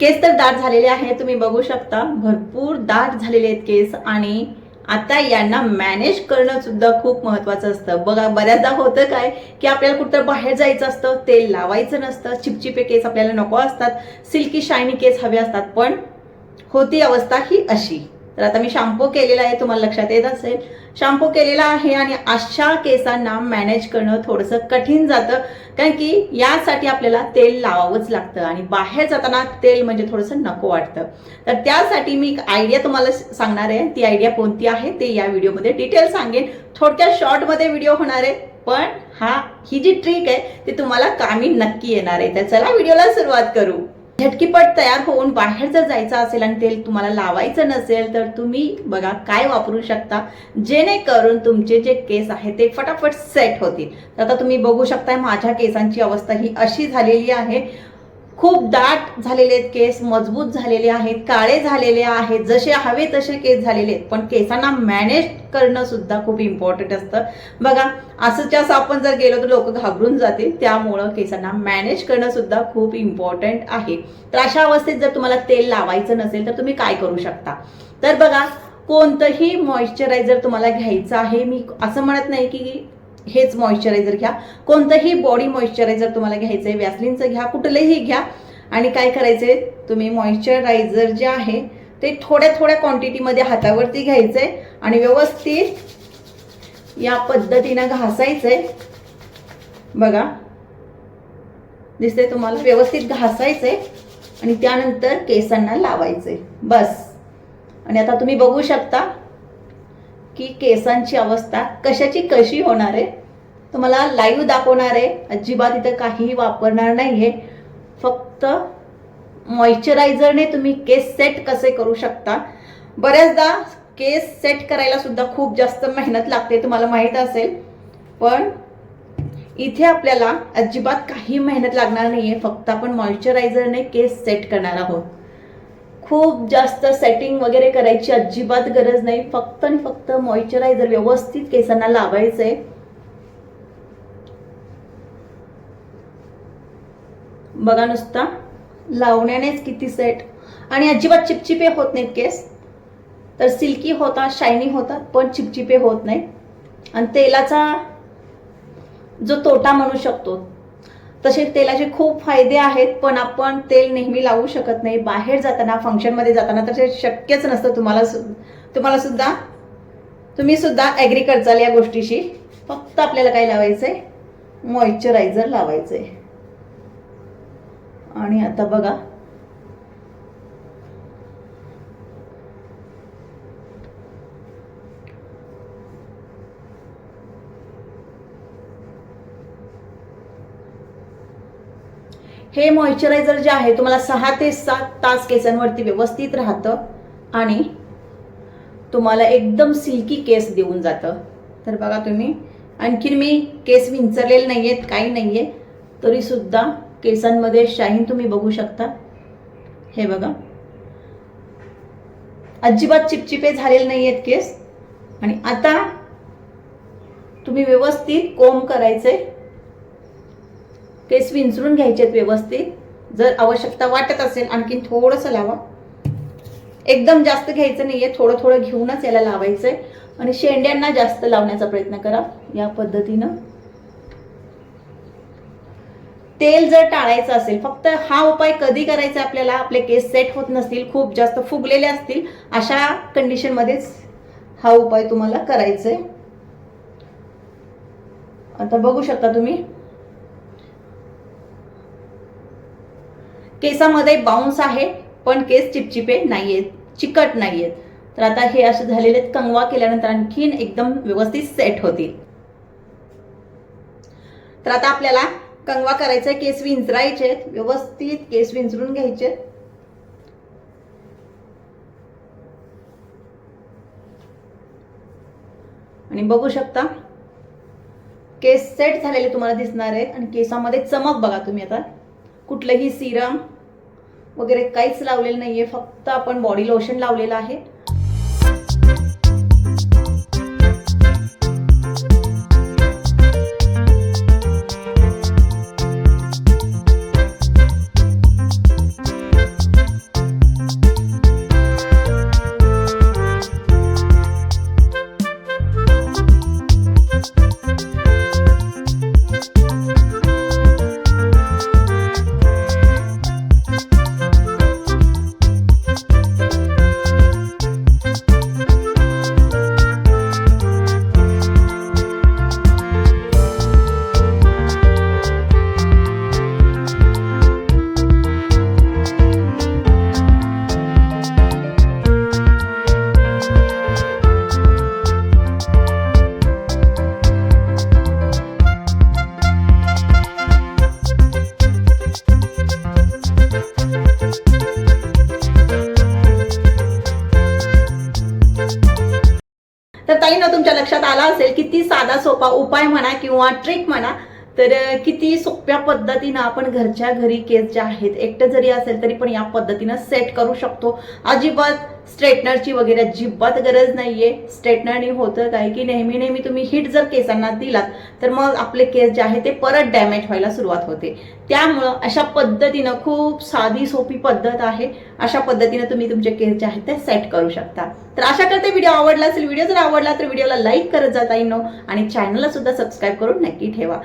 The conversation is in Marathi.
केस तर दाट झालेले आहेत तुम्ही बघू शकता. भरपूर दाट झालेले आहेत केस आणि आता यांना मॅनेज करणं सुद्धा खूप महत्वाचं असतं. बघा बऱ्याचदा होतं काय की आपल्याला कुठं बाहेर जायचं असतं तेल लावायचं नसतं. चिपचिपे केस आपल्याला नको असतात. सिल्की शायनी केस हवे असतात. पण होती अवस्था ही अशी. तर आता मी शॅम्पू केलेला आहे तुम्हाला लक्षात येत असेल. शॅम्पू केलेला आहे आणि अशा केसांना मॅनेज करणं थोडंसं कठीण जातं. कारण की यासाठी आपल्याला तेल लावावंच लागतं आणि बाहेर जाताना तेल म्हणजे थोडंसं नको वाटतं. तर त्यासाठी मी एक आयडिया तुम्हाला सांगणार आहे. ती आयडिया कोणती आहे ते या व्हिडिओमध्ये डिटेल सांगेन. थोडक्या शॉर्टमध्ये व्हिडिओ होणार आहे पण हा ही जी ट्रिक आहे ती तुम्हाला कामी नक्की येणार आहे. तर चला व्हिडिओला सुरुवात करू. झटकीपट तयार होऊन बाहेर जर जायचं असेल आणि तेल तुम्हाला लावायचं नसेल तर तुम्ही बघा काय वापरू शकता. जेणेकरून तुमचे जे केस आहे ते फटाफट सेट होतील. तर आता तुम्ही बघू शकताय माझ्या केसांची अवस्था ही अशी झालेली आहे. खूप दाट झालेले आहेत केस मजबूत झालेले आहेत काळे झालेले आहेत जसे हवे तसे केस झालेले आहेत. पण केसांना मॅनेज करणं सुद्धा खूप इम्पॉर्टंट असतं. बघा असं जास्त आपण जर गेलो तर लोक घाबरून जातील. त्यामुळं केसांना मॅनेज करणं सुद्धा खूप इम्पॉर्टंट आहे. तर अशा अवस्थेत जर तुम्हाला तेल लावायचं नसेल तर तुम्ही काय करू शकता? तर बघा कोणतंही मॉइश्चरायझर तुम्हाला घ्यायचं आहे मी असं म्हणत नाही की हेच मॉइश्चरायझर घ्या. कोणतंही बॉडी मॉइश्चरायझर तुम्हाला घ्यायचं आहे व्यासलिनचं घ्या कुठलंही घ्या. आणि काय करायचंय? तुम्ही मॉइश्चरायझर जे आहे ते थोड्या थोड्या क्वांटिटीमध्ये हातावरती घ्यायचंय आणि व्यवस्थित या पद्धतीनं घासायचं आहे बघा. दिसते तुम्हाला? व्यवस्थित घासायचं आहे आणि त्यानंतर केसांना लावायचंय. बस. आणि आता तुम्ही बघू शकता की केसांची अवस्था कशाची कशी होणार आहे? तुम्हाला लाईव्ह दाखवणार आहे. अजिबात इथं काहीही वापरणार नाही आहे फक्त मॉइश्चरायझरने तुम्ही केस सेट कसे करू शकता? बऱ्याचदा केस सेट करायला सुद्धा खूप जास्त मेहनत लागते तुम्हाला माहीत असेल. पण इथे आपल्याला अजिबात काही मेहनत लागणार नाही आहे फक्त आपण मॉइश्चरायझरने केस सेट करणार आहोत. खूप जास्त सेटिंग वगैरे करायची अजिबात गरज नाही. फक्त आणि फक्त मॉइश्चरायझर व्यवस्थित केसांना लावायचंय. बघा नुसता. लावण्यानेच किती सेट आणि अजिबात चिपचिपे होत नाहीत केस. तर सिल्की होतात शायनी होतात पण चिपचिपे होत नाही. आणि तेलाचा जो तोटा म्हणू शकतो तसे तेलाचे खूप फायदे आहेत पण आपण तेल नेहमी लावू शकत नाही. बाहेर जाताना फंक्शनमध्ये जाताना तसे शक्यच नसतं तुम्हाला सु तुम्हाला सुद्धा तुम्ही सुद्धा ॲग्री करचाल या गोष्टीशी. फक्त आपल्याला काय लावायचं आहे मॉइश्चरायझर लावायचं आहे आणि आता बघा हे मॉइश्चरायझर जे आहे तुम्हाला सहा ते सात तास केसांवरती व्यवस्थित राहतं आणि तुम्हाला एकदम सिल्की केस देऊन जातं. तर बघा तुम्ही आणखीन मी केस विंचरलेले नाही आहेत काही नाही आहे तरीसुद्धा केसांमध्ये शाईन तुम्ही बघू शकता. हे बघा. अजिबात चिपचिपे झालेले नाही आहेत केस. आणि आता तुम्ही व्यवस्थित कोंब करायचे केस विंचरून घ्यायचे आहेत व्यवस्थित. जर आवश्यकता वाटत असेल आणखीन थोडंसं लावा. एकदम जास्त घ्यायचं नाही आहे थोडं थोडं घेऊनच याला लावायचं आहे आणि शेंड्यांना जास्त लावण्याचा प्रयत्न करा या पद्धतीनं. तेल जर टाळायचं असेल फक्त हा उपाय कधी करायचा आपल्याला? आपले केस सेट होत नसतील खूप जास्त फुगलेले असतील अशा कंडिशनमध्येच हा उपाय तुम्हाला करायचा आहे आता बघू शकता तुम्ही केसामध्ये बाउन्स आहे पण केस चिपचिपे नाही आहेत चिकट नाही आहेत तर आता हे असे झालेले आहेत कंगवा केल्यानंतर आणखीन एकदम व्यवस्थित सेट होतील. तर आता आपल्याला कंगवा करायचा आहे केस विंचरायचे आहेत व्यवस्थित केस विंचरून घ्यायचे आहेत. आणि बघू शकता केस सेट झालेले तुम्हाला दिसणार आहेत आणि केसामध्ये चमक बघा तुम्ही आता. कुठलंही सिरम वगैरे काहीच लावलेलं नाही आहे फक्त आपण बॉडी लोशन लावलेलं आहे. तर ताई ना तुमच्या लक्षात आला असेल की ती साधा सोपा उपाय म्हणा किंवा ट्रिक म्हणा तर किती सोप्या पद्धतीनं आपण घरच्या घरी केस जे आहेत एकटं जरी असेल तरी पण या पद्धतीनं सेट करू शकतो. अजिबात स्ट्रेटनरची वगैरे अजिबात गरज नाहीये. स्ट्रेटनरनी होतं काय की नेहमी नेहमी तुम्ही हिट जर केसांना दिलात तर मग आपले केस जे आहे ते परत डॅमेज व्हायला सुरुवात होते. त्यामुळं अशा पद्धतीनं खूप साधी सोपी पद्धत आहे. अशा पद्धतीनं तुम्ही तुमचे केस जे आहेत ते सेट करू शकता. तर अशा करते व्हिडिओ आवडला असेल व्हिडिओ जर आवडला तर व्हिडिओला लाईक करत जाता येईल आणि चॅनलला सुद्धा सबस्क्राईब करून नक्की ठेवा.